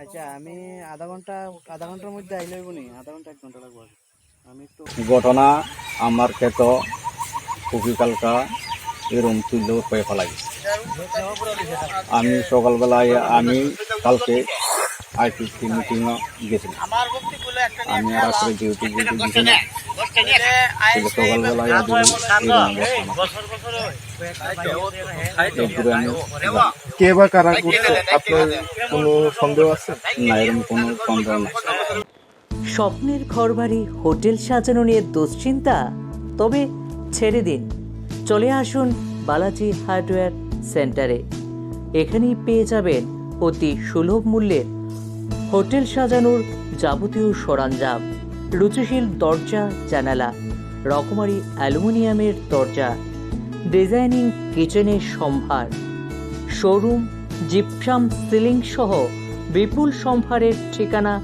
আচ্ছা আমি আধা ঘণ্টা আধা ঘণ্টার মধ্যে আইলে আধা ঘণ্টা এক ঘণ্টা লাগবে আমি একটু ঘটনা আমার ক্ষেত্র কপিকালকা এরম তুললে হয়ে ফেলা গেছে। আমি সকালবেলায় আমি কালকে আইটিসি মিটিং গেছিলাম। আমি আর রাত্রে ডিউটি ডিউটি গেছিলাম সকালবেলায় কে বা কারা করছে? আপনার কোনো সন্দেহ আছে? না এরকম কোনো সন্দেহ নেই। স্বপ্নের ঘরবাড়ি হোটেল সাজানো নিয়ে দুশ্চিন্তা তবে ছেড়ে দিন। চলে আসুন বালাজি হার্ডওয়্যার সেন্টারে। এখানেই পেয়ে যাবেন অতি সুলভ মূল্যের হোটেল সাজানোর যাবতীয় সরঞ্জাম, রুচিশীল দরজা, জানালা, রকমারি অ্যালুমিনিয়ামের দরজা, ডিজাইনিং কিচেনের সম্ভার, শোরুম, জিপসাম সিলিং সহ বিপুল সম্ভারের ঠিকানা,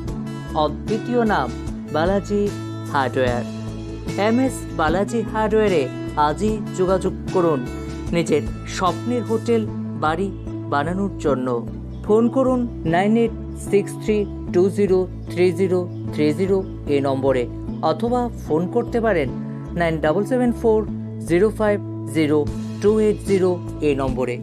অদ্বিতীয় নাম, Balaji hardware. M S Balaji হার্ডওয়্যারে আজই যোগাযোগ করুন। নিজের স্বপ্নের হোটেল, বাড়ি বানানোর জন্য। ফোন করুন nine eight six three two zero three zero three zero এই নম্বরে অথবা ফোন করতে পারেন nine double seven four zero five zero two eight zero এই নম্বরে।